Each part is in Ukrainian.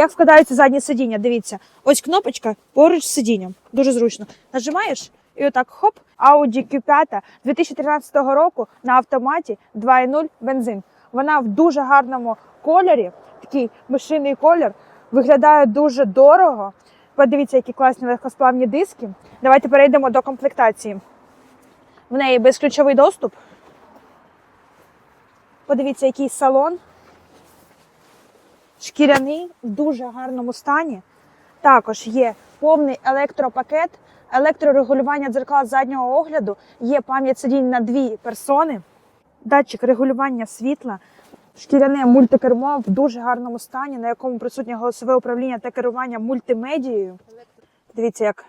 Як вкладаються задні сидіння? Дивіться, ось кнопочка поруч з сидінням. Дуже зручно. Нажимаєш і отак хоп, Audi Q5 2013 року на автоматі 2.0 бензин. Вона в дуже гарному кольорі, такий мишиний колір, виглядає дуже дорого. Подивіться, які класні легкосплавні диски. Давайте перейдемо до комплектації. В неї безключовий доступ. Подивіться, який салон. Шкіряний в дуже гарному стані. Також є повний електропакет, електрорегулювання дзеркал заднього огляду, є пам'ять сидінь на дві персони, датчик регулювання світла, шкіряне мультикермо в дуже гарному стані, на якому присутнє голосове управління та керування мультимедією. Дивіться, як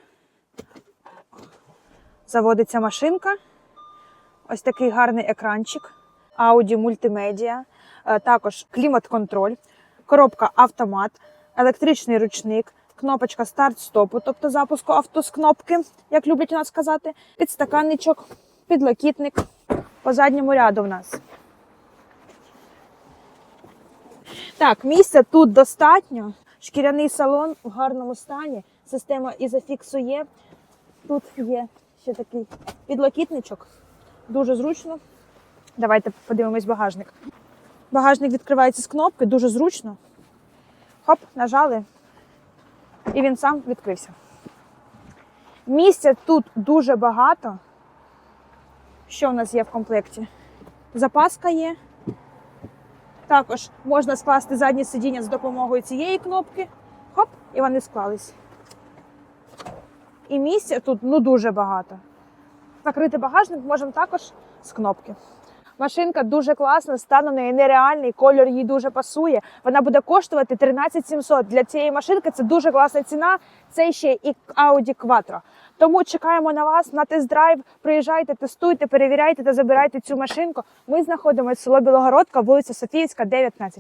заводиться машинка. Ось такий гарний екранчик, Audi мультимедіа, е, також клімат-контроль, коробка автомат, електричний ручник, кнопочка старт-стопу, тобто запуску авто з кнопки, як люблять у нас казати, підстаканничок, підлокітник по задньому ряду в нас. Так, місця тут достатньо. Шкіряний салон в гарному стані. Система ізофіксу є. Тут є ще такий підлокітничок. Дуже зручно. Давайте подивимось багажник. Багажник відкривається з кнопки, дуже зручно. Хоп, нажали, і він сам відкрився. Місця тут дуже багато. Що в нас є в комплекті? Запаска є. Також можна скласти заднє сидіння з допомогою цієї кнопки. Хоп, і вони склались. І місця тут ну дуже багато. Закрити багажник можемо також з кнопки. Машинка дуже класна, стан у неї нереальний, кольор їй дуже пасує. Вона буде коштувати 13 700. Для цієї машинки це дуже класна ціна. Це ще і Audi Quattro. Тому чекаємо на вас на тест-драйв. Приїжджайте, тестуйте, перевіряйте та забирайте цю машинку. Ми знаходимося в село Білогородка, вулиця Софіївська, 19.